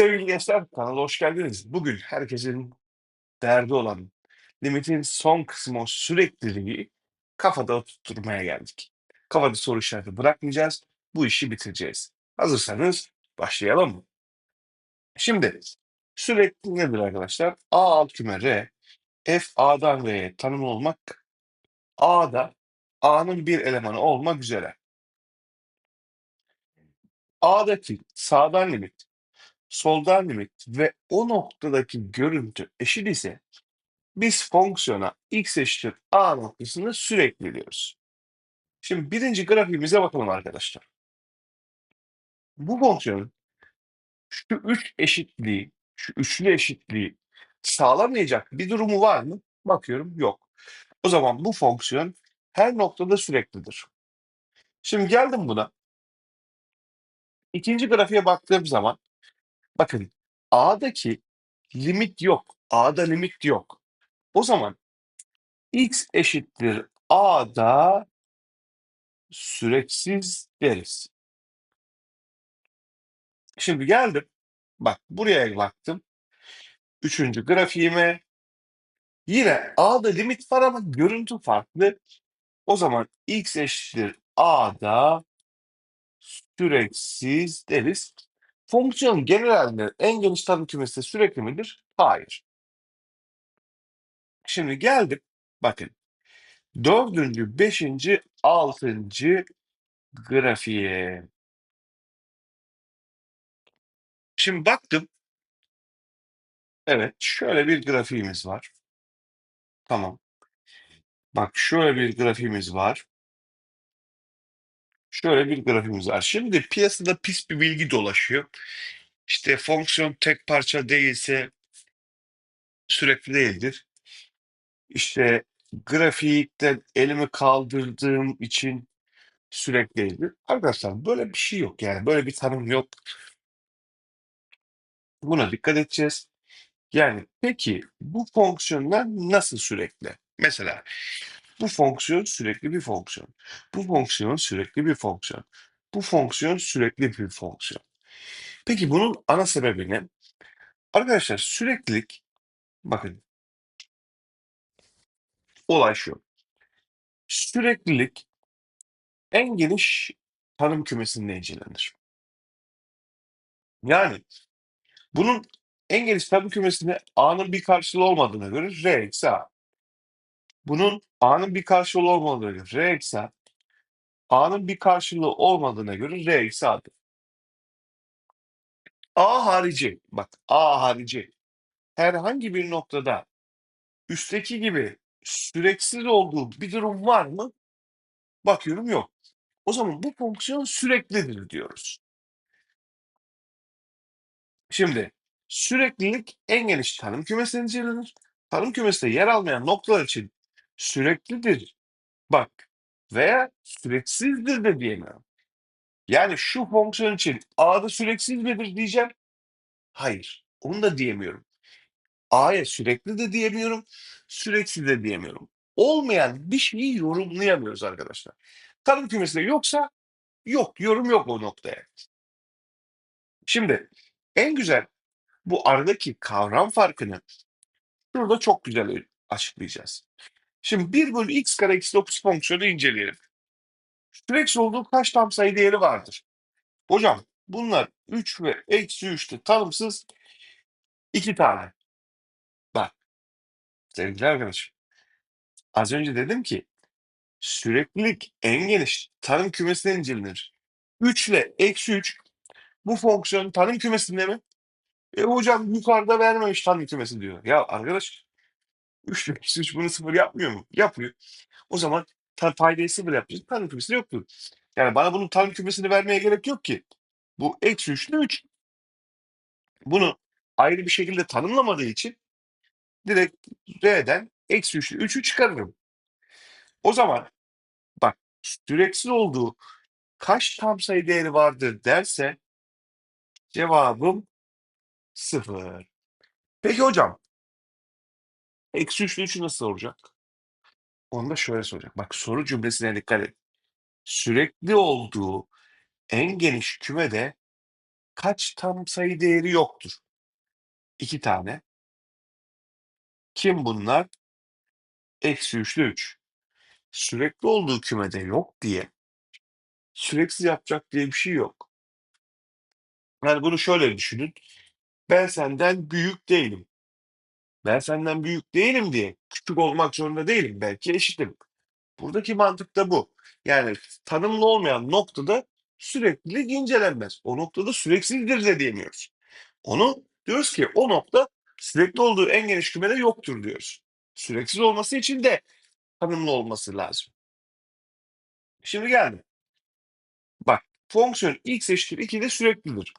Sevgili gençler, kanala hoş geldiniz. Bugün herkesin derdi olan limitin son kısmı o sürekliliği kafada oturtmaya geldik. Kafada soru işareti bırakmayacağız. Bu işi bitireceğiz. Hazırsanız başlayalım mı? Şimdi sürekli nedir arkadaşlar? A alt küme R, F A'dan R'ye tanımlı olmak, A'da A'nın bir elemanı olmak üzere. A'daki sağdan limit soldan limit ve o noktadaki görüntü eşit ise biz fonksiyona x eşittir a noktasında sürekli diyoruz. Şimdi birinci grafiğimize bakalım arkadaşlar. Bu fonksiyonun şu üç eşitliği, şu üçlü eşitliği sağlamayacak bir durumu var mı? Bakıyorum yok. O zaman bu fonksiyon her noktada süreklidir. Şimdi geldim buna. İkinci grafiğe baktığım zaman bakın a'daki limit yok. A'da limit yok. O zaman x eşittir a'da süreksiz deriz. Şimdi geldim. Bak buraya baktım. Üçüncü grafiğime. Yine a'da limit var ama görüntü farklı. O zaman x eşittir a'da süreksiz deriz. Fonksiyon genel halinde en geniş tanım kümesi sürekli midir? Hayır. Şimdi geldim. Bakın. Dördüncü, beşinci, altıncı grafiğe. Şimdi baktım. Evet, şöyle bir grafiğimiz var. Tamam. Bak şöyle bir grafiğimiz var. Şöyle bir grafiğimiz var. Şimdi piyasada pis bir bilgi dolaşıyor. İşte fonksiyon tek parça değilse sürekli değildir. İşte grafikten elimi kaldırdığım için sürekli değildir. Arkadaşlar böyle bir şey yok yani böyle bir tanım yok. Buna dikkat edeceğiz. Yani peki bu fonksiyonlar nasıl sürekli? Mesela bu fonksiyon sürekli bir fonksiyon. Bu fonksiyon sürekli bir fonksiyon. Bu fonksiyon sürekli bir fonksiyon. Peki bunun ana sebebi ne? Arkadaşlar süreklilik bakın olay şu. Süreklilik en geniş tanım kümesinde incelenir. Yani bunun en geniş tanım kümesinde A'nın bir karşılığı olmadığına göre R eksi A. Bunun A'nın bir karşılığı olmadığına göre R eksi. A'nın bir karşılığı olmadığına göre R eksi A'dır. A harici, bak A harici herhangi bir noktada üstteki gibi süreksiz olduğu bir durum var mı? Bakıyorum yok. O zaman bu fonksiyon süreklidir diyoruz. Şimdi süreklilik en geniş tanım kümesinde incelenir. Tanım kümesinde yer almayan noktalar için süreklidir. Bak veya süreksizdir de diyemiyorum. Yani şu fonksiyon için A'da süreksiz midir diyeceğim. Hayır. Onu da diyemiyorum. A'ya sürekli de diyemiyorum. Süreksiz de diyemiyorum. Olmayan bir şeyi yorumlayamıyoruz arkadaşlar. Tanım kümesinde yoksa yok. Yorum yok o noktaya. Şimdi en güzel bu aradaki kavram farkını şurada çok güzel açıklayacağız. Şimdi 1 bölü x kare eksi 9 fonksiyonu inceleyelim. Süreksiz olduğu kaç tam sayı değeri vardır? Hocam bunlar 3 ve eksi 3'te tanımsız 2 tane. Bak sevgili arkadaşım. Az önce dedim ki süreklilik en geniş tanım kümesinden incelenir. 3 ile eksi 3 bu fonksiyonun tanım kümesinde mi? E hocam yukarıda vermemiş tanım kümesi diyor. Ya arkadaş 3 ile eksi 3 bunu sıfır yapmıyor mu? Yapıyor. O zaman ta paydayı sıfır yapacağız. Tanım kümesi yoktur. Yani bana bunun tanım kümesini vermeye gerek yok ki. Bu eksi 3 ile 3. Bunu ayrı bir şekilde tanımlamadığı için direkt R'den eksi 3 ile 3'ü çıkarırım. O zaman bak süreksiz olduğu kaç tam sayı değeri vardır derse cevabım 0. Peki hocam eksi 3 ile 3'ü nasıl olacak? Onu da şöyle soracak. Bak soru cümlesine dikkat et. Sürekli olduğu en geniş kümede kaç tam sayı değeri yoktur? 2 tane. Kim bunlar? Eksi 3 ile 3. Sürekli olduğu kümede yok diye süreksiz yapacak diye bir şey yok. Yani bunu şöyle düşünün. Ben senden büyük değilim. Ben senden büyük değilim diye küçük olmak zorunda değilim. Belki eşitim. Buradaki mantık da bu. Yani tanımlı olmayan noktada süreklilik incelenmez. O noktada süreksizdir de diyemiyoruz. Onu diyoruz ki o nokta sürekli olduğu en geniş kümede yoktur diyoruz. Süreksiz olması için de tanımlı olması lazım. Şimdi geldim. Bak fonksiyon x eşittir 2 de süreklidir.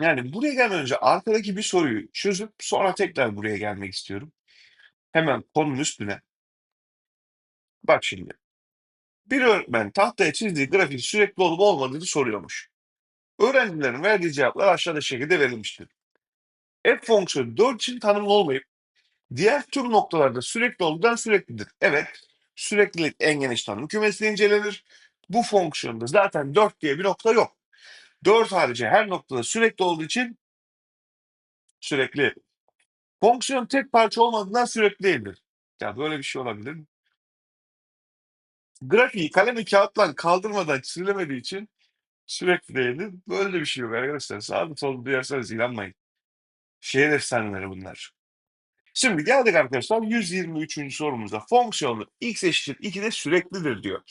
Yani buraya gelmeden önce arkadaki bir soruyu çözüp sonra tekrar buraya gelmek istiyorum. Hemen konunun üstüne. Bak şimdi. Bir öğretmen tahtaya çizdiği grafiğin sürekli olup olmadığını soruyormuş. Öğrencilerin verdiği cevaplar aşağıda şekilde verilmiştir. F fonksiyonu 4 için tanımlı olmayıp diğer tüm noktalarda sürekli olduğundan süreklidir. Evet, süreklilik en geniş tanım kümesi incelenir. Bu fonksiyonda zaten 4 diye bir nokta yok. 4 harici her noktada sürekli olduğu için sürekli. Fonksiyon tek parça olmadığından sürekli değildir. Ya böyle bir şey olabilir mi? Grafiği kalem kağıtla kaldırmadan çizilemediği için sürekli değildir. Böyle de bir şey yok arkadaşlar. Sağda solda duyarsanız inanmayın. Şehir efsaneleri bunlar. Şimdi geldik arkadaşlar 123. sorumuza. Fonksiyonu x eşittir 2 de süreklidir diyor.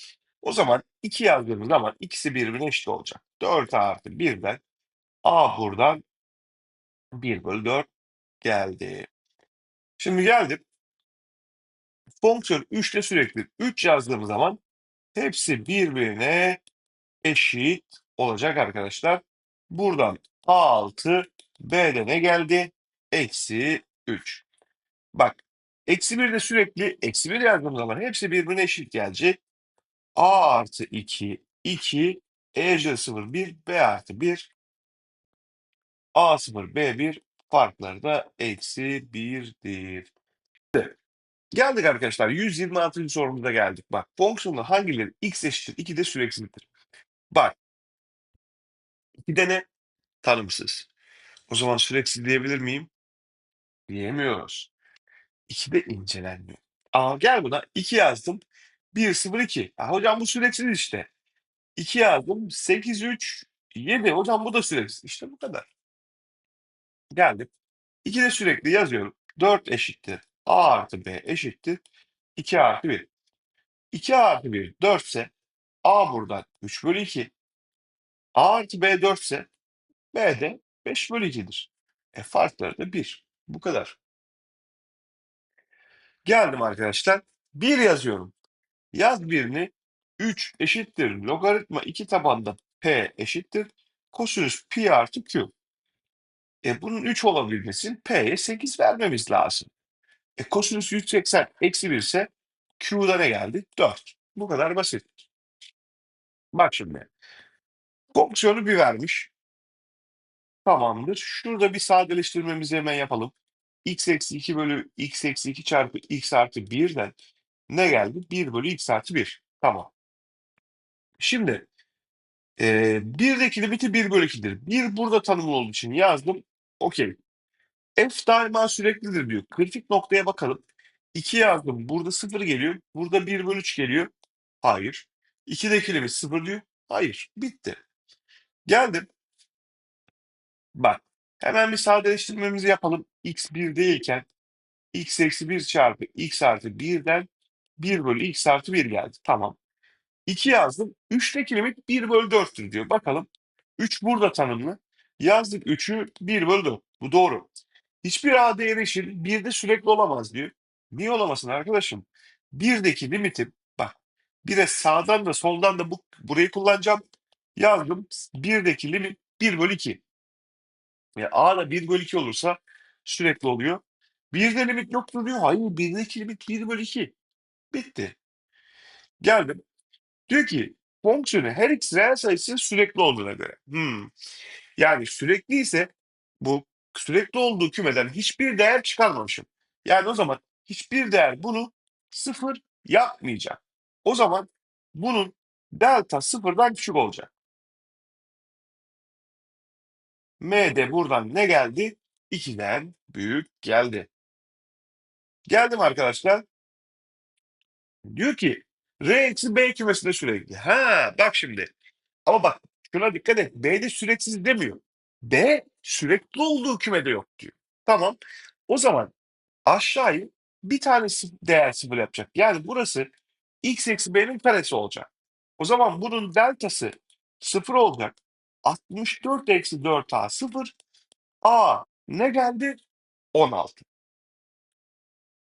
O zaman 2 yazdığımız zaman ikisi birbirine eşit olacak. 4 artı 1'den a buradan 1 bölü 4 geldi. Şimdi geldim. Fonksiyon 3 de sürekli. 3 yazdığımız zaman hepsi birbirine eşit olacak arkadaşlar. Buradan a6 b'de ne geldi? Eksi 3. Bak eksi 1 de sürekli eksi 1 yazdığım zaman hepsi birbirine eşit gelecek. A artı 2 2 e 0 1 b artı 1 a 0 b 1 farkları da eksi 1'dir. Geldik arkadaşlar 126. sorumuza geldik. Bak fonksiyonun hangileri x eşittir 2 de süreksizdir. Bak 2'de ne? Tanımsız. O zaman süreksiz diyebilir miyim? Diyemiyoruz. 2'de incelenmiyor. Aa, gel buna 2 yazdım. 1, 0, 2. Ha, hocam bu süreksiz işte. 2 yazdım. 8, 3, 7. Hocam bu da süreksiz. İşte bu kadar. Geldim. 2 de sürekli yazıyorum. 4 eşittir. A artı B eşittir. 2 artı 1. 2 artı 1 4 ise A buradan 3 bölü 2. A artı B 4 ise B de 5 bölü 2'dir. E farkları da 1. Bu kadar. Geldim arkadaşlar. 1 yazıyorum. Yaz birini 3 eşittir. Logaritma 2 tabanda P eşittir. Kosinüs pi artı Q. E bunun 3 olabilmesi için P'ye 8 vermemiz lazım. E kosinüs 180 eksi 1 ise Q'da ne geldi? 4. Bu kadar basit. Bak şimdi. Fonksiyonu bir vermiş. Tamamdır. Şurada bir sadeleştirmemizi hemen yapalım. x eksi 2 bölü x eksi 2 çarpı x artı 1'den ne geldi? 1 bölü x artı 1. Tamam. Şimdi e, 1'deki limiti 1 bölü 2'dir. 1 burada tanımlı olduğu için yazdım. Okey. F daima süreklidir diyor. Kritik noktaya bakalım. 2 yazdım. Burada 0 geliyor. Burada 1 bölü 3 geliyor. Hayır. 2'deki limit 0 diyor. Hayır. Bitti. Geldim. Bak. Hemen bir sadeleştirmemizi yapalım. x 1 değilken x eksi 1 çarpı x artı 1'den 1 bölü x artı 1 geldi. Tamam. 2 yazdım. 3'teki limit 1 bölü 4'tür diyor. Bakalım. 3 burada tanımlı. Yazdık 3'ü 1 bölü 4. Bu doğru. Hiçbir a değeri için 1'de sürekli olamaz diyor. Niye olamasın arkadaşım? 1'deki limitim bak bir de sağdan da soldan da bu, burayı kullanacağım. Yazdım. 1'deki limit 1 bölü 2. Ya a da 1 bölü 2 olursa sürekli oluyor. 1'de limit yoktur diyor. Hayır 1'deki limit 1 bölü 2. Bitti. Geldim. Diyor ki fonksiyonu her x reel sayısı sürekli olduğuna göre. Hmm. Yani sürekli ise bu sürekli olduğu kümeden hiçbir değer çıkarmamışım. Yani o zaman hiçbir değer bunu sıfır yapmayacak. O zaman bunun delta sıfırdan küçük olacak. M de buradan ne geldi? 2'den büyük geldi. Geldim arkadaşlar. Diyor ki R eksi B kümesinde sürekli. Ha bak şimdi. Ama bak şuna dikkat et. B'de süreksiz demiyor. B sürekli olduğu kümede yok diyor. Tamam. O zaman aşağıyı bir tane sı- değer sıfır yapacak. Yani burası x eksi b'nin karesi olacak. O zaman bunun deltası sıfır olacak. 64 eksi 4a sıfır. A ne geldi? 16.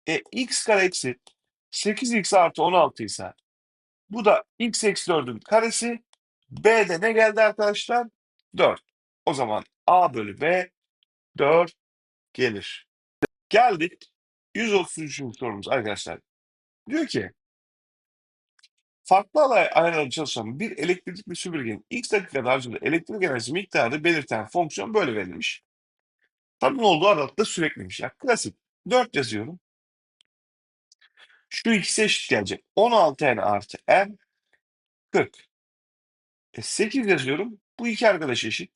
E x kare eksi 8x artı 16 ise bu da x eksi 4'ün karesi. B'de ne geldi arkadaşlar? 4. O zaman A bölü B 4 gelir. Geldik 133. sorumuz arkadaşlar. Diyor ki farklı alay ayarları çalışan bir elektrikli süpürgenin x dakikada harcadığı elektrik enerjisi miktarı belirten fonksiyon böyle verilmiş. Tabii olduğu aralıkta sürekliymiş. Ya klasik. 4 yazıyorum. Şu ikisi eşit gelecek. 16n artı n 40. E 8 yazıyorum. Bu iki arkadaş eşit.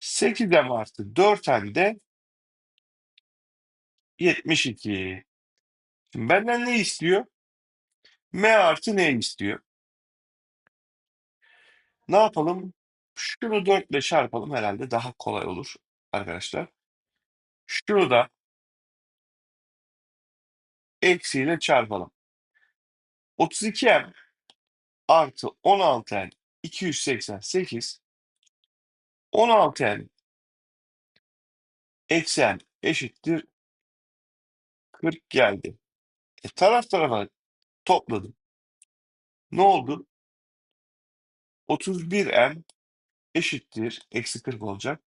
8m artı 4n de 72. Şimdi benden ne istiyor? M artı ne istiyor? Ne yapalım? Şunu 4 ile çarpalım herhalde daha kolay olur arkadaşlar. Şunu da eksiyle çarpalım. 32m artı 16n 288 16n eksi n eşittir 40 geldi. E, taraf tarafa topladım. Ne oldu? 31m eşittir eksi 40 olacak.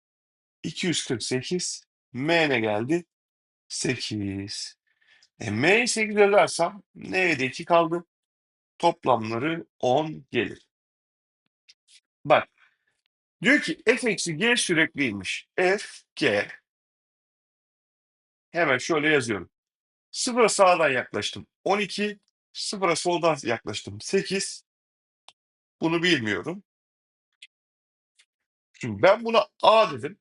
248 m geldi? 8. E, m'yi 8 yazarsam n'ye 2 kaldı. Toplamları 10 gelir. Bak diyor ki f eksi g sürekliymiş. f g hemen şöyle yazıyorum. Sıfıra sağdan yaklaştım. 12 sıfıra soldan yaklaştım. 8 bunu bilmiyorum. Şimdi ben buna a dedim.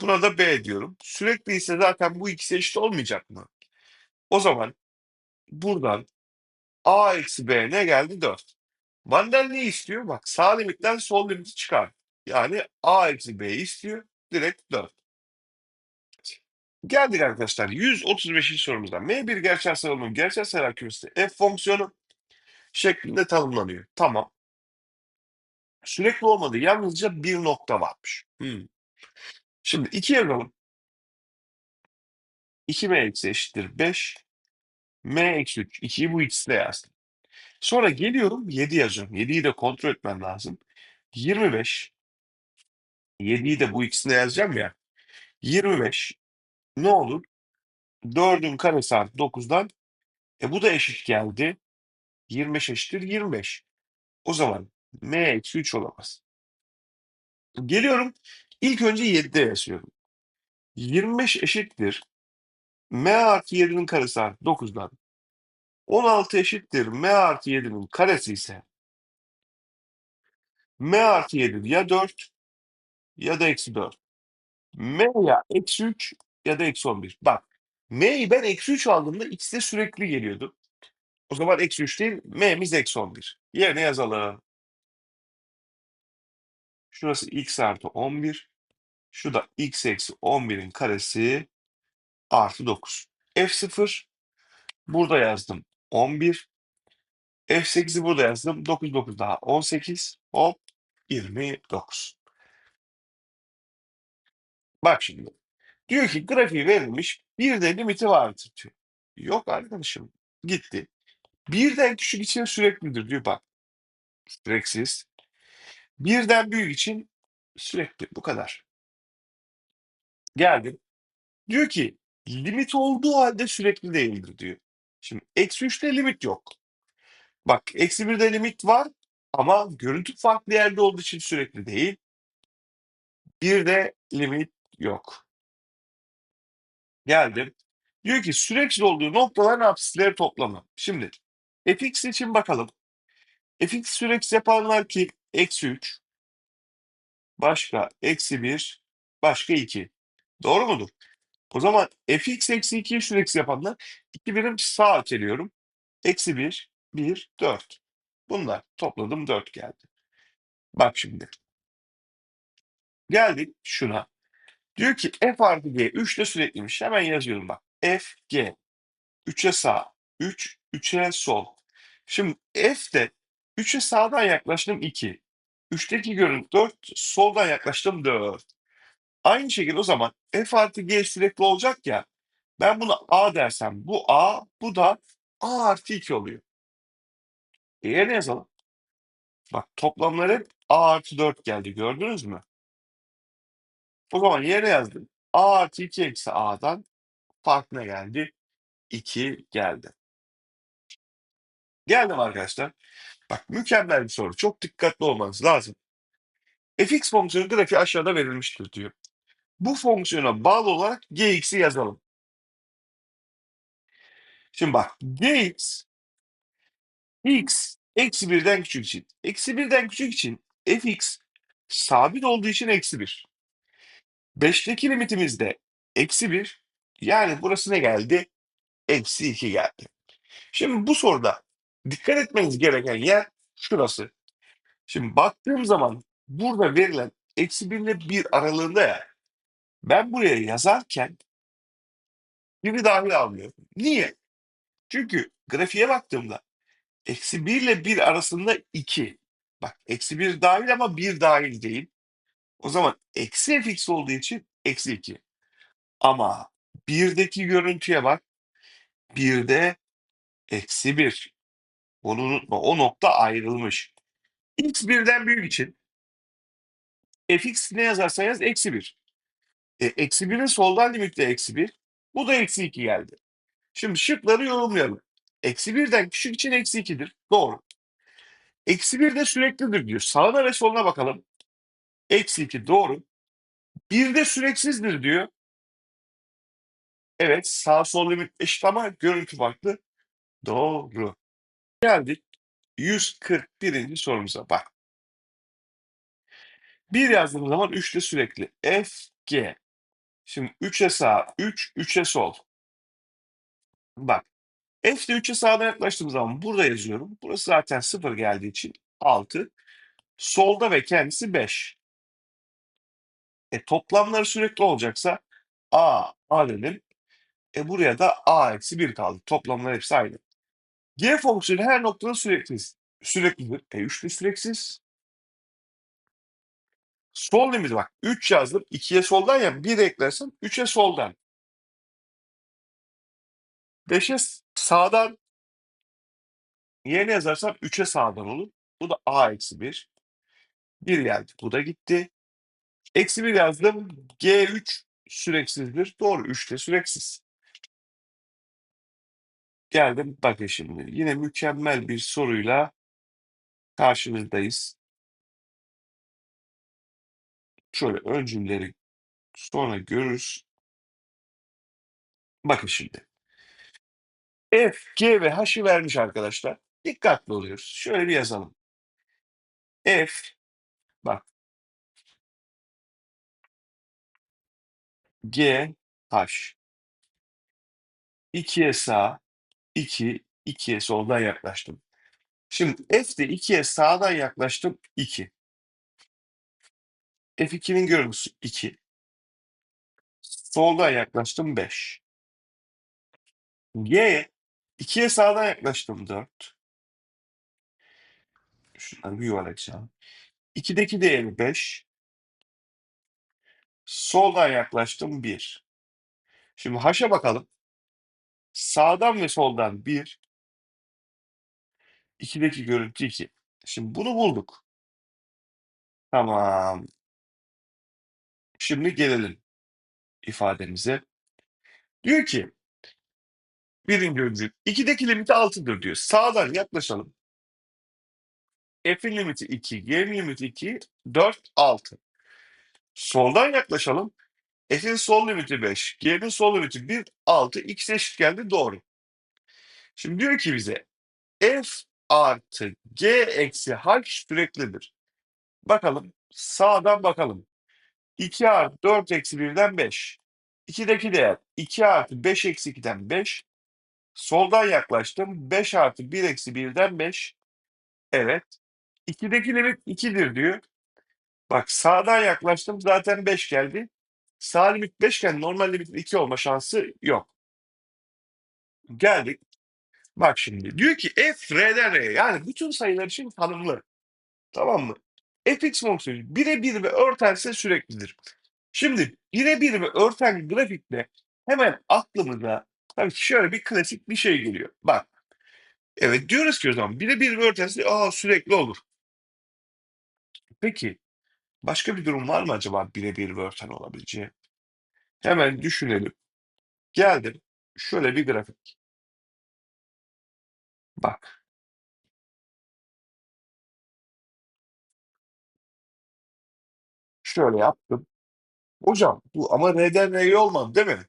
Buna da b diyorum. Sürekli ise zaten bu ikisi eşit olmayacak mı? O zaman buradan a eksi b ne geldi? 4. Benden ne istiyor? Bak sağ limitten sol limiti çıkar. Yani a eksi b istiyor. Direkt 4. Geldik arkadaşlar 135. sorumuzda. M1 gerçel sayıların gerçel sayılar kümesi f fonksiyonu şeklinde tanımlanıyor. Tamam. Sürekli olmadı. Yalnızca bir nokta varmış. Hmm. Şimdi 2 yazalım. 2m eksi eşittir 5. m eksi 3. 2'yi bu ikisine yazdım. Sonra geliyorum 7 yazıyorum. 7'yi de kontrol etmem lazım. 25. 7'yi de bu ikisine yazacağım ya. 25 ne olur? 4'ün karesi artı 9'dan. E bu da eşit geldi. 25 eşittir 25. O zaman m eksi 3 olamaz. Geliyorum. İlk önce 7'de yazıyorum. 25 eşittir. m artı 7'nin karesi artı 9'dan. 16 eşittir. m artı 7'nin karesi ise m artı 7 ya 4 ya da eksi 4. m ya eksi 3 ya da eksi 11. Bak m'yi ben eksi 3 aldığımda ikisi de sürekli geliyordu. O zaman eksi 3 değil m'miz eksi 11. Yerine yazalım. Şurası x artı 11. Şu da x eksi 11'in karesi artı 9. F0 burada yazdım 11. F8'i burada yazdım. 9 9 daha 18. Hop 29. Bak şimdi. Diyor ki grafiği verilmiş. Bir de limiti vardır diyor. Yok arkadaşım. Gitti. Birden küçük için süreklidir diyor bak. Süreksiz. Birden büyük için sürekli. Bu kadar. Geldim. Diyor ki limit olduğu halde sürekli değildir diyor. Şimdi eksi 3'te limit yok. Bak eksi 1'de limit var ama görüntü farklı yerde olduğu için sürekli değil. Bir de limit yok. Geldim. Diyor ki sürekli olduğu noktaların apsisleri toplamı. Şimdi fx için bakalım. fx sürekli yapanlar ki eksi 3. başka eksi 1, başka 2. Doğru mudur? O zaman fx eksi 2'yi süreksi yapanlar 2 birim sağ öteliyorum. Eksi 1, 1, 4. Bunlar topladım 4 geldi. Bak şimdi. Geldik şuna. Diyor ki f artı g 3 de sürekliymiş. Hemen yazıyorum bak. f g 3'e sağ, 3, 3'e sol. Şimdi f de 3'e sağdan yaklaştım 2. 3'teki görüntü 4, soldan yaklaştım 4. Aynı şekilde o zaman f artı g sürekli olacak ya. Ben buna a dersem bu a, bu da a artı 2 oluyor. E yerine yazalım. Bak toplamları a artı 4 geldi gördünüz mü? O zaman yerine yazdım. a artı 2 eksi a'dan fark ne geldi? 2 geldi. Geldim arkadaşlar. Bak mükemmel bir soru. Çok dikkatli olmanız lazım. fx fonksiyonu grafiği aşağıda verilmiştir diyor. Bu fonksiyona bağlı olarak gx'i yazalım. Şimdi bak gx x eksi birden küçük için. Eksi birden küçük için fx sabit olduğu için eksi bir. 5'teki limitimiz de eksi bir. Yani burası ne geldi? Eksi 2 geldi. Şimdi bu soruda dikkat etmeniz gereken yer şurası. Şimdi baktığım zaman burada verilen eksi 1 ile 1 aralığında ya ben buraya yazarken biri dahil almıyorum. Niye? Çünkü grafiğe baktığımda eksi 1 ile 1 arasında 2. Bak eksi 1 dahil ama 1 dahil değil. O zaman eksi fx olduğu için eksi 2. Ama 1'deki görüntüye bak. 1'de eksi 1. Onu unutma. O nokta ayrılmış. x 1'den büyük için fx ne yazarsan yaz eksi 1. E, eksi 1'in soldan limiti eksi 1. Bu da eksi 2 geldi. Şimdi şıkları yorumlayalım. Eksi 1'den küçük için eksi 2'dir. Doğru. Eksi 1 de süreklidir diyor. Sağına ve soluna bakalım. Eksi 2 doğru. 1 de süreksizdir diyor. Evet sağ sol limit eşit ama görüntü farklı. Doğru. Geldik 141. sorumuza bak. 1 yazdığımız zaman 3 de sürekli. F, G. Şimdi 3'e sağ, 3, 3'e sol. Bak. F de 3'e sağdan yaklaştığım zaman burada yazıyorum. Burası zaten 0 geldiği için 6. Solda ve kendisi 5. E toplamları sürekli olacaksa A, A dedim. E buraya da A eksi 1 kaldı. Toplamlar hepsi aynı. G fonksiyonu her noktada sürekli, süreklidir. E 3 de süreksiz. Sol limiti bak 3 yazdım. 2'ye soldan ya 1 eklersem 3'e soldan. 5'e sağdan yerine yazarsam 3'e sağdan olur. Bu da A eksi 1. 1 geldi. Bu da gitti. Eksi 1 yazdım. G3 süreksizdir. Doğru. 3 de süreksiz. Geldim. Bakın şimdi. Yine mükemmel bir soruyla karşınızdayız. Şöyle ön cümleleri sonra görürüz. Bakın şimdi. F, G ve H'ı vermiş arkadaşlar. Dikkatli oluyoruz. Şöyle bir yazalım. F bak G, H 2'ye sağ, 2, 2'ye soldan yaklaştım. Şimdi F de 2'ye sağdan yaklaştım 2. F2'nin görüntüsü 2. Soldan yaklaştım 5. G'ye 2'ye sağdan yaklaştım 4. Şunları bir yuvarlayacağım. 2'deki değeri 5. Soldan yaklaştım 1. Şimdi H'a bakalım. Sağdan ve soldan 1. 2'deki görüntü 2. Şimdi bunu bulduk. Tamam. Şimdi gelelim ifademize. Diyor ki birinci öncül 2'deki limiti 6'dır diyor. Sağdan yaklaşalım. F'in limiti 2, G'nin limiti 2, 4, 6. Soldan yaklaşalım. F'in sol limiti 5, G'nin sol limiti 1, 6. X eşit geldi doğru. Şimdi diyor ki bize F artı G eksi H süreklidir. Bakalım Sağdan bakalım. 2 artı 4 eksi 1'den 5. 2'deki değer 2 artı 5 eksi 2'den 5. Soldan yaklaştım. 5 artı 1 eksi 1'den 5. Evet. 2'deki limit 2'dir diyor. Bak sağdan yaklaştım. Zaten 5 geldi. Sağ limit 5 iken normal limitin 2 olma şansı yok. Geldik. Bak şimdi. Diyor ki f r'den r'ye. Yani bütün sayılar için tanımlı. Tamam mı? fx fonksiyonu birebir ve örtense süreklidir. Şimdi birebir ve örten grafikte hemen aklımıza tabii şöyle bir klasik bir şey geliyor. Bak. Evet diyoruz ki o zaman birebir ve örtense aa sürekli olur. Peki başka bir durum var mı acaba birebir örten olabileceği? Hemen düşünelim. Geldim. Şöyle bir grafik. Bak. Şöyle yaptım. Hocam bu ama R'den R'ye olmadı değil mi?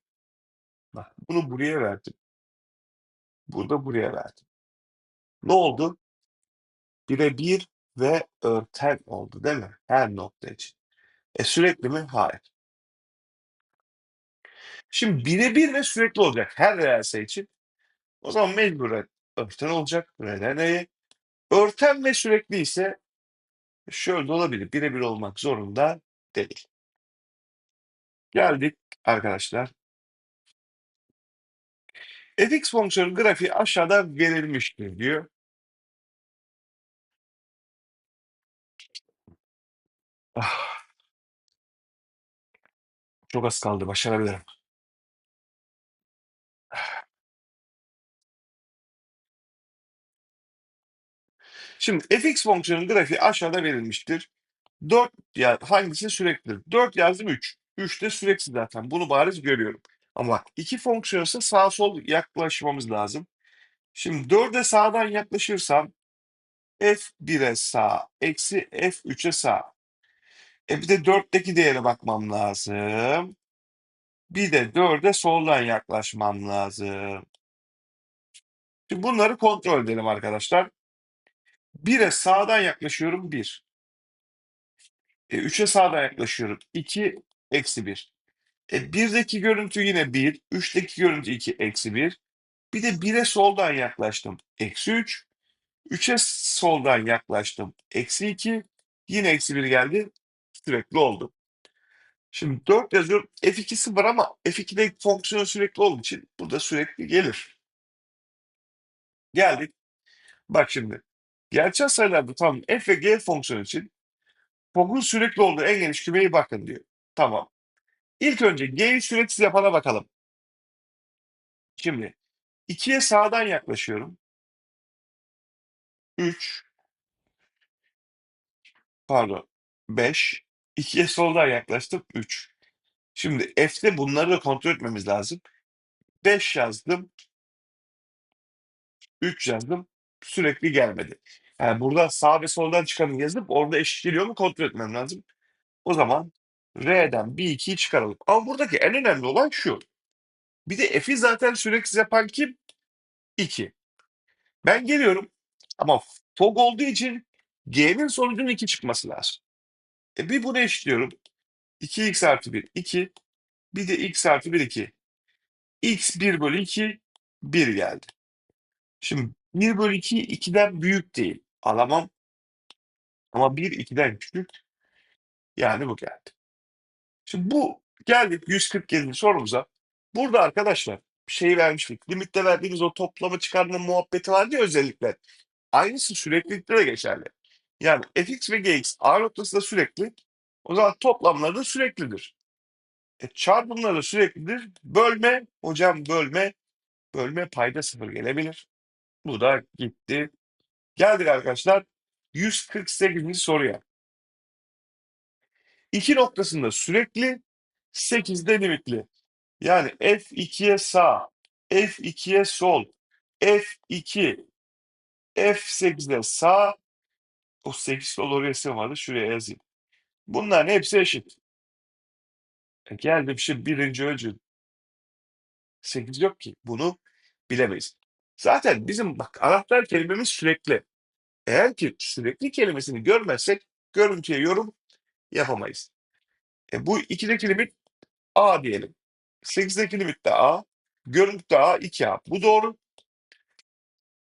Bak bunu buraya verdim. Burada buraya verdim. Ne oldu? Birebir ve örten oldu değil mi? Her nokta için. E sürekli mi? Hayır. Şimdi birebir ve sürekli olacak her reel sayı için. O zaman mecburen örten olacak. R'den R'ye. Örten ve sürekli ise şöyle olabilir. Birebir olmak zorunda değil. Geldik arkadaşlar. fx fonksiyonu grafiği aşağıda verilmiştir diyor. Ah. Çok az kaldı. Başarabilirim. Şimdi fx fonksiyonun grafiği aşağıda verilmiştir. 4 ya hangisi süreklidir? 4 yazdım 3. 3 de sürekli zaten. Bunu bariz görüyorum. Ama iki fonksiyon ise sağ sol yaklaşmamız lazım. Şimdi 4'e sağdan yaklaşırsam f1'e sağ eksi f3'e sağ. E bir de 4'teki değere bakmam lazım. Bir de 4'e soldan yaklaşmam lazım. Şimdi bunları kontrol edelim arkadaşlar. 1'e sağdan yaklaşıyorum 1. E, 3'e sağdan yaklaşıyorum 2 eksi 1. E, 1'deki görüntü yine 1. 3'teki görüntü 2 eksi 1. Bir de 1'e soldan yaklaştım. Eksi 3. 3'e soldan yaklaştım. Eksi 2. Yine eksi 1 geldi. Sürekli oldu. Şimdi 4 yazıyorum. F2'si var ama F2'de fonksiyon sürekli olduğu için burada sürekli gelir. Geldik. Bak şimdi. Gerçel sayılarda tam f ve g fonksiyonu için fogun sürekli olduğu en geniş kümeye bakın diyor. Tamam. İlk önce g'yi süreksiz yapana bakalım. Şimdi 2'ye sağdan yaklaşıyorum. 3 pardon 5 2'ye soldan yaklaştım 3. Şimdi f'te bunları da kontrol etmemiz lazım. 5 yazdım. 3 yazdım. Sürekli gelmedi. Yani burada sağ ve soldan çıkanı yazıp orada eşit geliyor mu kontrol etmem lazım. O zaman R'den bir 2'yi çıkaralım. Ama buradaki en önemli olan şu. Bir de F'i zaten süreksiz yapan kim? 2. Ben geliyorum ama fog olduğu için G'nin sonucunun 2 çıkması lazım. E bir bunu eşitliyorum. 2x artı 1 2. Bir de x artı 1 2. x 1 bölü 2 1 geldi. Şimdi 1 bölü 2 2'den büyük değil. Alamam. Ama 1 2'den küçük. Yani bu geldi. Şimdi bu geldik 147. sorumuza. Burada arkadaşlar şey vermiştik. Limitte verdiğimiz o toplama çıkarma muhabbeti vardı ya özellikler. Aynısı süreklilikte de geçerli. Yani fx ve gx a noktası da sürekli. O zaman toplamları da süreklidir. E, çarpımları süreklidir. Bölme, hocam bölme, bölme payda sıfır gelebilir. Bu da gitti. Geldik arkadaşlar 148. soruya. İki noktasında sürekli, 8'de limitli. Yani F2'ye sağ, F2'ye sol, F2, F8'e sağ, o 8 sol oraya sığmadı, şuraya yazayım. Bunların hepsi eşit. E geldim şimdi birinci ölçü. 8 yok ki. Bunu bilemeyiz. Zaten bizim bak anahtar kelimemiz sürekli. Eğer ki sürekli kelimesini görmezsek görüntüye yorum Yapamayız. E, bu 2'deki limit A diyelim. 8'deki limit de A. Görüntü A 2A. Bu doğru.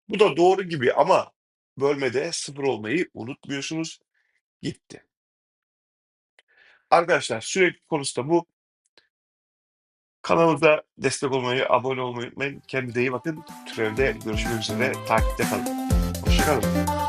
Bu da doğru gibi ama bölmede 0 olmayı unutmuyorsunuz. Gitti. Arkadaşlar sürekli konusu da bu. Kanalımıza destek olmayı, abone olmayı unutmayın. Kendinize iyi bakın. Türevde görüşmek üzere. Takipte kalın. Hoşçakalın.